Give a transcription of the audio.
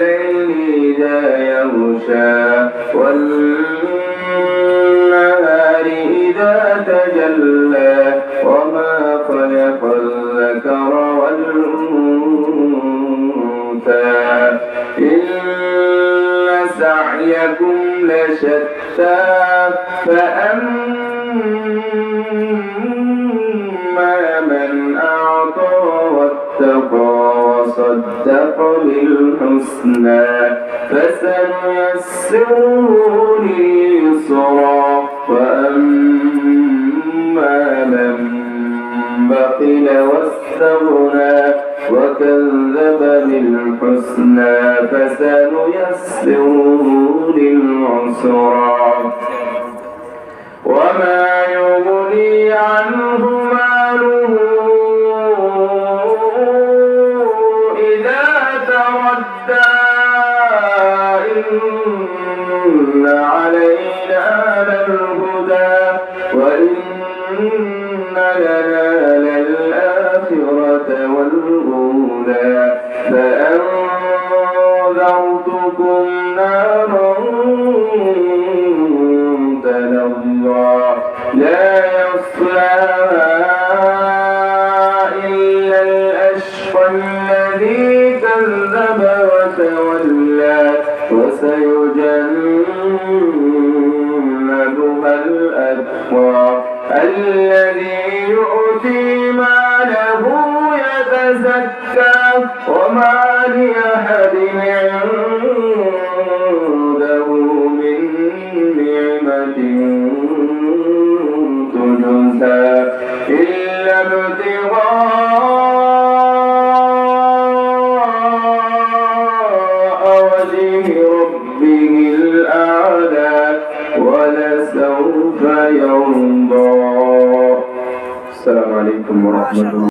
والليل إذا يغشى والنهار إذا تجلى وما خلق الذكر والأنثى. إن سعيكم لشتى فأما وصدق بالحسنى فسنيسره لليسرى وأما من بخل واستغنى وكذب بالحسنى فسنيسره للعسرى وما يغني عنه ماله للهدى وإن لنا للآخرة والأولى فأنذرتكم نارا تلظى لا يصلاها إلا الأشقى الذي كذب وتولى وسيجنبها الأتقى الذي يؤتي ماله يتزكى وما لأحد عنده من نعمة تجزى إلا ولسوف يرضى السلام عليكم ورحمة الله